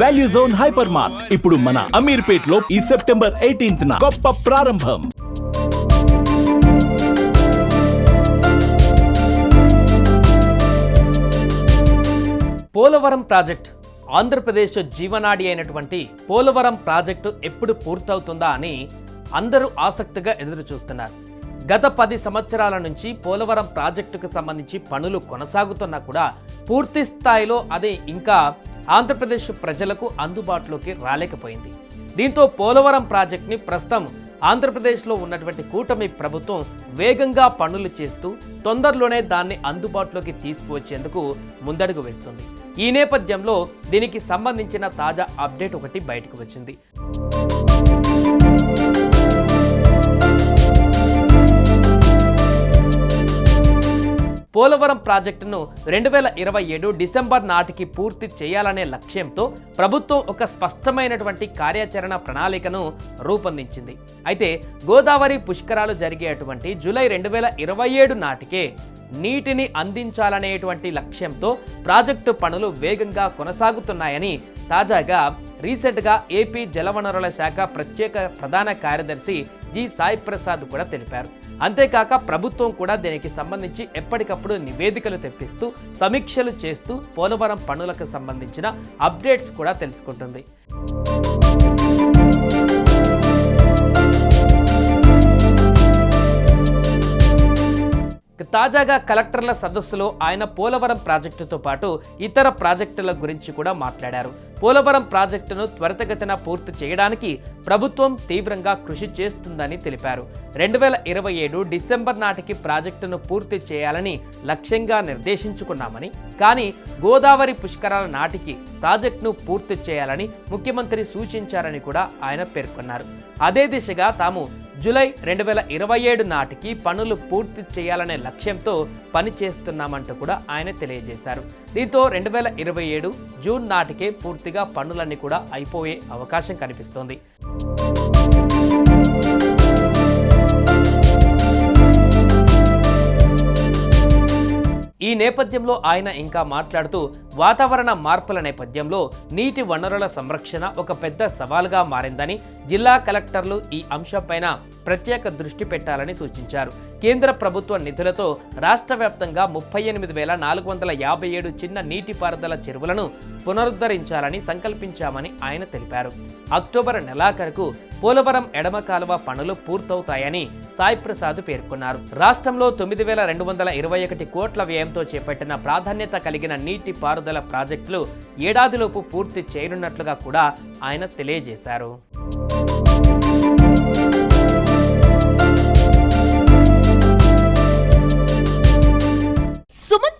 Value zone hyper mart ఇప్పుడు మన అమీర్పేట్లో ఈ సెప్టెంబర్ ఎయిటీన్త్ గొప్ప ప్రారంభం. పోలవరం ప్రాజెక్ట్ ఆంధ్రప్రదేశ్ జీవనాడి అయినటువంటి పోలవరం ప్రాజెక్టు ఎప్పుడు పూర్తవుతుందా అని అందరూ ఆసక్తిగా ఎదురు చూస్తున్నారు గత పది సంవత్సరాల నుంచి పోలవరం ప్రాజెక్టుకు సంబంధించి పనులు కొనసాగుతున్నా కూడా పూర్తి స్థాయిలో అది ఇంకా ఆంధ్రప్రదేశ్ ప్రజలకు అందుబాటులోకి రాలేకపోయింది. దీంతో పోలవరం ప్రాజెక్ట్ని ప్రస్తుతం ఆంధ్రప్రదేశ్లో ఉన్నటువంటి కూటమి ప్రభుత్వం వేగంగా పనులు చేస్తూ తొందరలోనే దాన్ని అందుబాటులోకి తీసుకువచ్చేందుకు ముందడుగు వేస్తుంది. ఈ నేపథ్యంలో దీనికి సంబంధించిన తాజా అప్డేట్ ఒకటి బయటకు వచ్చింది. పోలవరం ప్రాజెక్టును రెండు వేల ఇరవై ఏడు డిసెంబర్ నాటికి పూర్తి చేయాలనే లక్ష్యంతో ప్రభుత్వం ఒక స్పష్టమైనటువంటి కార్యాచరణ ప్రణాళికను రూపొందించింది. అయితే గోదావరి పుష్కరాలు జరిగేటువంటి జూలై రెండు వేల ఇరవై ఏడు నాటికే నీటిని అందించాలనేటువంటి లక్ష్యంతో ప్రాజెక్టు పనులు వేగంగా కొనసాగుతున్నాయని తాజాగా రీసెంట్గా ఏపీ జలవనరుల శాఖ ప్రత్యేక ప్రధాన కార్యదర్శి జి సాయి ప్రసాద్ కూడా తెలిపారు. అంతేకాక ప్రభుత్వం కూడా దీనికి సంబంధించి ఎప్పటికప్పుడు నివేదికలు తెప్పిస్తూ సమీక్షలు చేస్తూ పోలవరం పనులకు సంబంధించిన అప్డేట్స్ కూడా తెలుసుకుంటుంది. తాజాగా కలెక్టర్ల సదస్సులో ఆయన పోలవరం ప్రాజెక్టుతో పాటు ఇతర ప్రాజెక్టుల గురించి కూడా మాట్లాడారు. పోలవరం ప్రాజెక్టును త్వరితగతిన పూర్తి చేయడానికి ప్రభుత్వం తీవ్రంగా కృషి చేస్తుందని తెలిపారు. రెండు వేల ఇరవై ఏడు డిసెంబర్ నాటికి ప్రాజెక్టును పూర్తి చేయాలని లక్ష్యంగా నిర్దేశించుకున్నామని కానీ గోదావరి పుష్కరాల నాటికి ప్రాజెక్టును పూర్తి చేయాలని ముఖ్యమంత్రి సూచించారని కూడా ఆయన పేర్కొన్నారు. అదే దిశగా తాము జూలై రెండు వేల ఇరవై ఏడు నాటికి పనులు పూర్తి చేయాలనే లక్ష్యంతో పనిచేస్తున్నామంటూ కూడా ఆయన తెలియజేశారు. దీంతో రెండు వేల ఇరవై ఏడు జూన్ నాటికే పూర్తిగా పనులన్నీ కూడా అయిపోయే అవకాశం కనిపిస్తోంది. ఈ నేపథ్యంలో ఆయన ఇంకా మాట్లాడుతూ వాతావరణ మార్పుల నేపథ్యంలో నీటి వనరుల సంరక్షణ ఒక పెద్ద సవాలుగా మారిందని జిల్లా కలెక్టర్లు ఈ అంశంపైన ప్రత్యేక దృష్టి పెట్టాలని సూచించారు. కేంద్ర ప్రభుత్వ నిధులతో రాష్ట్ర వ్యాప్తంగా ముప్పై ఎనిమిది వేల నాలుగు వందల యాభై ఏడు చిన్న నీటిపారుదల చెరువులను పునరుద్ధరించాలని సంకల్పించామని ఆయన తెలిపారు. అక్టోబర్ నెలాఖరుకు పోలవరం ఎడమ కాలువ పనులు పూర్తవుతాయని సాయి ప్రసాద్ పేర్కొన్నారు. రాష్ట్రంలో తొమ్మిది వేల రెండు వందల ఇరవై ఒకటి కోట్ల వ్యయంతో చేపట్టిన ప్రాధాన్యత కలిగిన నీటి పారుదల ప్రాజెక్టులు ఏడాదిలోపు పూర్తి చేయనున్నట్లుగా కూడా ఆయన తెలియజేశారు.